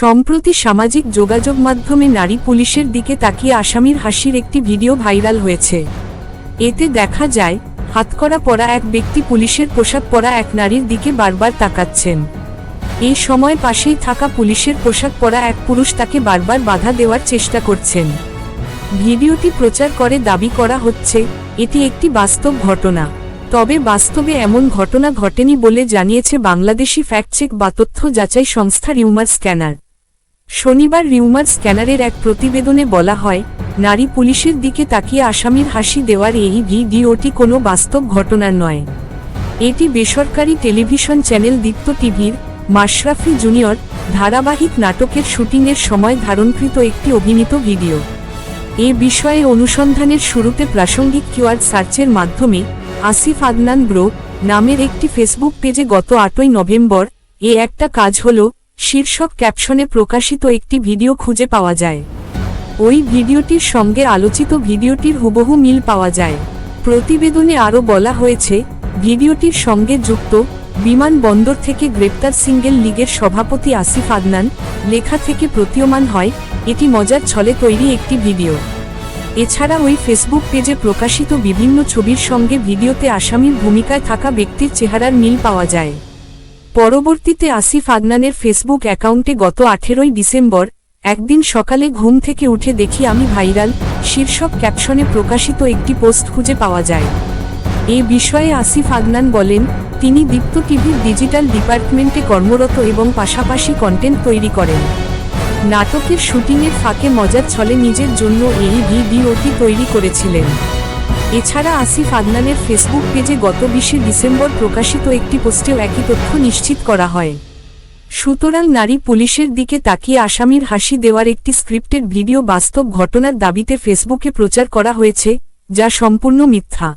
সম্প্রতি সামাজিক যোগাযোগ মাধ্যমে নারী পুলিশের দিকে তাকিয়ে আসামির হাসির একটি ভিডিও ভাইরাল হয়েছে। এতে দেখা যায়, হাতকড়া পরা এক ব্যক্তি পুলিশের পোশাক পরা এক নারীর দিকে বারবার তাকাচ্ছেন। এই সময় পাশেই থাকা পুলিশের পোশাক পরা এক পুরুষ তাকে বারবার বাধা দেওয়ার চেষ্টা করছেন। ভিডিওটি প্রচার করে দাবি করা হচ্ছে, এটি একটি বাস্তব ঘটনা। তবে বাস্তবে এমন ঘটনা ঘটেনি বলে জানিয়েছে বাংলাদেশি ফ্যাক্টচেক বা তথ্য যাচাই সংস্থা রিউমার স্ক্যানার। শনিবার রিউমার স্ক্যানারের এক প্রতিবেদনে বলা হয়, নারী পুলিশের দিকে তাকিয়ে আসামির হাসি দেওয়ার এই ভিডিওটি কোনো বাস্তব ঘটনার নয়। এটি বেসরকারি টেলিভিশন চ্যানেল দীপ্ত টিভির, মাশরাফি জুনিয়র, ধারাবাহিক নাটকের শুটিংয়ের সময় ধারণকৃত একটি অভিনীত ভিডিও। এ বিষয়ে অনুসন্ধানের শুরুতে প্রাসঙ্গিক কিওয়ার্ড সার্চের মাধ্যমে আসিফ আদনান ব্রো নামের একটি ফেসবুক পেজে গত আটই নভেম্বর এ একটা কাজ হল শীর্ষক ক্যাপশনে প্রকাশিত একটি ভিডিও খুঁজে পাওয়া যায়। ওই ভিডিওটির সঙ্গে আলোচিত ভিডিওটির হুবহু মিল পাওয়া যায়। প্রতিবেদনে আরও বলা হয়েছে, ভিডিওটির সঙ্গে যুক্ত বিমানবন্দর থেকে গ্রেপ্তার সিঙ্গেল লীগের সভাপতি আসিফ আদনান, লেখা থেকে প্রতীয়মান হয়, এটি মজার ছলে তৈরি একটি ভিডিও। এছাড়া ওই ফেসবুক পেজে প্রকাশিত বিভিন্ন ছবির সঙ্গে ভিডিওতে আসামির ভূমিকায় থাকা ব্যক্তির চেহারার মিল পাওয়া যায়। পরবর্তীতে আসিফ আদনানের ফেসবুক অ্যাকাউন্টে গত আঠেরোই ডিসেম্বর, একদিন সকালে ঘুম থেকে উঠে দেখি আমি ভাইরাল, শীর্ষক ক্যাপশনে প্রকাশিত একটি পোস্ট খুঁজে পাওয়া যায়। এ বিষয়ে আসিফ আদনান বলেন, তিনি দীপ্ত টিভির ডিজিটাল ডিপার্টমেন্টে কর্মরত এবং পাশাপাশি কন্টেন্ট তৈরি করেন। নাটকের শুটিংয়ের ফাঁকে মজার ছলে নিজের জন্য এই ভিডিওটি তৈরি করেছিলেন। এছাড়া আসিফ আদনানের ফেসবুক পেজে গত বিশে ডিসেম্বর প্রকাশিত একটি পোস্টেও একই তথ্য নিশ্চিত করা হয়। সুতরাং নারী পুলিশের দিকে তাকিয়ে আসামির হাসি দেওয়ার একটি স্ক্রিপ্টের ভিডিও বাস্তব ঘটনার দাবিতে ফেসবুকে প্রচার করা হয়েছে, যা সম্পূর্ণ মিথ্যা।